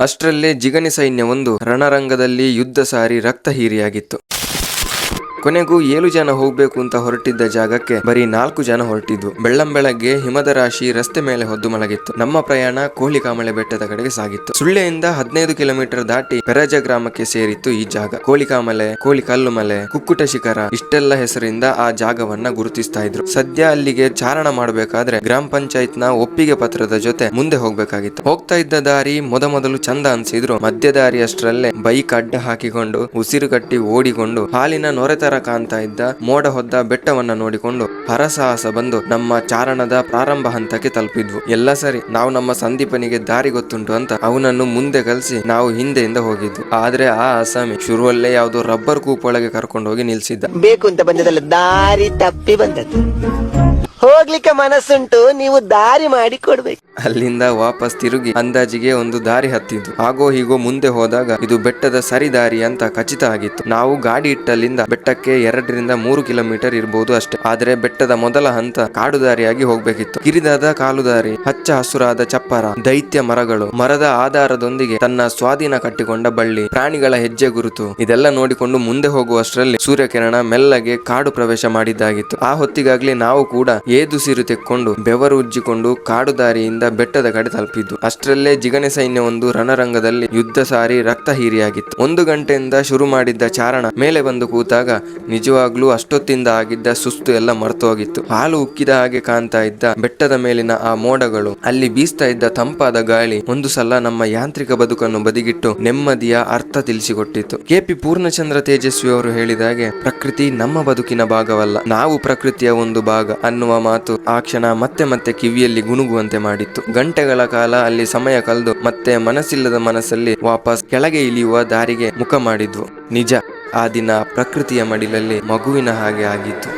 ಅಷ್ಟರಲ್ಲೇ ಜಿಗಣಿ ಸೈನ್ಯವೊಂದು ರಣರಂಗದಲ್ಲಿ ಯುದ್ಧ ಸಾರಿ ರಕ್ತ ಹೀರಿಯಾಗಿತ್ತು ಕೊನೆಗೂ ಏಳು ಜನ ಹೋಗ್ಬೇಕು ಅಂತ ಹೊರಟಿದ್ದ ಜಾಗಕ್ಕೆ ಬರೀ ನಾಲ್ಕು ಜನ ಹೊರಟಿದ್ವು ಬೆಳ್ಳಂ ಬೆಳಗ್ಗೆ ಹಿಮದ ರಾಶಿ ರಸ್ತೆ ಮೇಲೆ ಹೊದ್ದು ಮಲಗಿತ್ತು. ನಮ್ಮ ಪ್ರಯಾಣ ಕೋಳಿಕಾಮಳೆ ಬೆಟ್ಟದ ಕಡೆಗೆ ಸಾಗಿತ್ತು. ಸುಳ್ಳೆಯಿಂದ ಹದಿನೈದು ಕಿಲೋಮೀಟರ್ ದಾಟಿ ಪೆರಜ ಗ್ರಾಮಕ್ಕೆ ಸೇರಿತ್ತು ಈ ಜಾಗ. ಕೋಳಿಕಾಮಲೆ ಕೋಳಿ ಕಲ್ಲು ಮಲೆ ಕುಕ್ಕುಟ ಶಿಖರ ಇಷ್ಟೆಲ್ಲ ಹೆಸರಿಂದ ಆ ಜಾಗವನ್ನ ಗುರುತಿಸ್ತಾ ಇದ್ರು. ಸದ್ಯ ಅಲ್ಲಿಗೆ ಚಾರಣ ಮಾಡಬೇಕಾದ್ರೆ ಗ್ರಾಮ ಪಂಚಾಯತ್ನ ಒಪ್ಪಿಗೆ ಪತ್ರದ ಜೊತೆ ಮುಂದೆ ಹೋಗ್ಬೇಕಾಗಿತ್ತು. ಹೋಗ್ತಾ ಇದ್ದ ದಾರಿ ಮೊದಮೊದಲು ಚಂದ ಅನ್ಸಿದ್ರು. ಮಧ್ಯ ದಾರಿ ಅಷ್ಟರಲ್ಲೇ ಬೈಕ್ ಅಡ್ಡ ಹಾಕಿಕೊಂಡು ಉಸಿರು ಕಟ್ಟಿ ಓಡಿಕೊಂಡು, ಹಾಲಿನ ನೊರೆ ಕಾಣ್ತಾ ಇದ್ದ ಮೋಡ ಹೊದ್ದ ಬೆಟ್ಟವನ್ನ ನೋಡಿಕೊಂಡು ಹರಸಾಹಸ ಬಂದು ನಮ್ಮ ಚಾರಣದ ಪ್ರಾರಂಭ ಹಂತಕ್ಕೆ ತಲುಪಿದ್ವು. ಎಲ್ಲ ಸರಿ, ನಾವು ನಮ್ಮ ಸಂದೀಪನಿಗೆ ದಾರಿ ಗೊತ್ತುಂಟು ಅಂತ ಅವನನ್ನು ಮುಂದೆ ಕಲಿಸಿ ನಾವು ಹಿಂದೆಯಿಂದ ಹೋಗಿದ್ವು ಆದ್ರೆ ಆ ಅಸಾಮಿ ಶುರುವಲ್ಲೇ ಯಾವುದೋ ರಬ್ಬರ್ ಕೂಪ್ ಒಳಗೆ ಕರ್ಕೊಂಡು ಹೋಗಿ ನಿಲ್ಸಿದ್ದ. ಬೇಕು ಅಂತ ಬಂದದಲ್ಲ, ದಾರಿ ತಪ್ಪಿ ಬಂದದ್ದು. ಹೋಗ್ಲಿಕ್ಕೆ ಮನಸ್ಸುಂಟು, ನೀವು ದಾರಿ ಮಾಡಿ ಕೊಡ್ಬೇಕು. ಅಲ್ಲಿಂದ ವಾಪಸ್ ತಿರುಗಿ ಅಂದಾಜಿಗೆ ಒಂದು ದಾರಿ ಹತ್ತಿದ್ದು. ಹಾಗೋ ಹೀಗೋ ಮುಂದೆ ಹೋದಾಗ ಇದು ಬೆಟ್ಟದ ಸರಿ ದಾರಿ ಅಂತ ಖಚಿತ ಆಗಿತ್ತು. ನಾವು ಗಾಡಿ ಇಟ್ಟಲ್ಲಿಂದ ಬೆಟ್ಟಕ್ಕೆ ಎರಡರಿಂದ ಮೂರು ಕಿಲೋಮೀಟರ್ ಇರಬಹುದು ಅಷ್ಟೇ. ಆದ್ರೆ ಬೆಟ್ಟದ ಮೊದಲ ಹಂತ ಕಾಡು ದಾರಿಯಾಗಿ ಹೋಗ್ಬೇಕಿತ್ತು. ಕಿರಿದಾದ ಕಾಲು ದಾರಿ ಹಚ್ಚ ಹಸುರಾದ ಚಪ್ಪರ, ದೈತ್ಯ ಮರಗಳು, ಮರದ ಆಧಾರದೊಂದಿಗೆ ತನ್ನ ಸ್ವಾಧೀನ ಕಟ್ಟಿಕೊಂಡ ಬಳ್ಳಿ, ಪ್ರಾಣಿಗಳ ಹೆಜ್ಜೆ ಗುರುತು, ಇದೆಲ್ಲ ನೋಡಿಕೊಂಡು ಮುಂದೆ ಹೋಗುವಷ್ಟರಲ್ಲಿ ಸೂರ್ಯಕಿರಣ ಮೆಲ್ಲಗೆ ಕಾಡು ಪ್ರವೇಶ ಮಾಡಿದ್ದಾಗಿತ್ತು. ಆ ಹೊತ್ತಿಗಾಗ್ಲೇ ನಾವು ಕೂಡ ಏದುಸಿರು ತೆಕ್ಕೊಂಡು ಬೆವರು ಉಜ್ಜಿಕೊಂಡು ಕಾಡು ದಾರಿಯಿಂದ ಬೆಟ್ಟದ ಕಡೆ ತಲುಪಿದ್ದು. ಅಷ್ಟರಲ್ಲೇ ಜಿಗಣೆ ಒಂದು ರಣರಂಗದಲ್ಲಿ ಯುದ್ಧ ಸಾರಿ ರಕ್ತ ಹೀರಿಯಾಗಿತ್ತು. ಒಂದು ಗಂಟೆಯಿಂದ ಶುರು ಮಾಡಿದ್ದ ಚಾರಣ ಮೇಲೆ ಬಂದು ಕೂತಾಗ ನಿಜವಾಗ್ಲೂ ಅಷ್ಟೊತ್ತಿಂದ ಆಗಿದ್ದ ಸುಸ್ತು ಎಲ್ಲ ಮರ್ತೋಗಿತ್ತು. ಹಾಲು ಉಕ್ಕಿದ ಹಾಗೆ ಕಾಣ್ತಾ ಇದ್ದ ಬೆಟ್ಟದ ಮೇಲಿನ ಆ ಮೋಡಗಳು, ಅಲ್ಲಿ ಬೀಸ್ತಾ ಇದ್ದ ತಂಪಾದ ಗಾಳಿ ಒಂದು ಸಲ ನಮ್ಮ ಯಾಂತ್ರಿಕ ಬದುಕನ್ನು ಬದಿಗಿಟ್ಟು ನೆಮ್ಮದಿಯ ಅರ್ಥ ತಿಳಿಸಿಕೊಟ್ಟಿತ್ತು. ಕೆಪಿ ಪೂರ್ಣಚಂದ್ರ ತೇಜಸ್ವಿ ಅವರು ಹೇಳಿದಾಗೆ ಪ್ರಕೃತಿ ನಮ್ಮ ಬದುಕಿನ ಭಾಗವಲ್ಲ, ನಾವು ಪ್ರಕೃತಿಯ ಒಂದು ಭಾಗ ಅನ್ನುವ ಮಾತು ಆ ಕ್ಷಣ ಮತ್ತೆ ಮತ್ತೆ ಕಿವಿಯಲ್ಲಿ ಗುಣುಗುವಂತೆ ಮಾಡಿತ್ತು. ಗಂಟೆಗಳ ಕಾಲ ಅಲ್ಲಿ ಸಮಯ ಕಳೆದು ಮತ್ತೆ ಮನಸ್ಸಿಲ್ಲದ ಮನಸ್ಸಲ್ಲಿ ವಾಪಸ್ ಕೆಳಗೆ ಇಳಿಯುವ ದಾರಿಗೆ ಮುಖ ಮಾಡಿದ್ವು ನಿಜ, ಆ ದಿನ ಪ್ರಕೃತಿಯ ಮಡಿಲಲ್ಲಿ ಮಗುವಿನ ಹಾಗೆ ಆಗಿತ್ತು.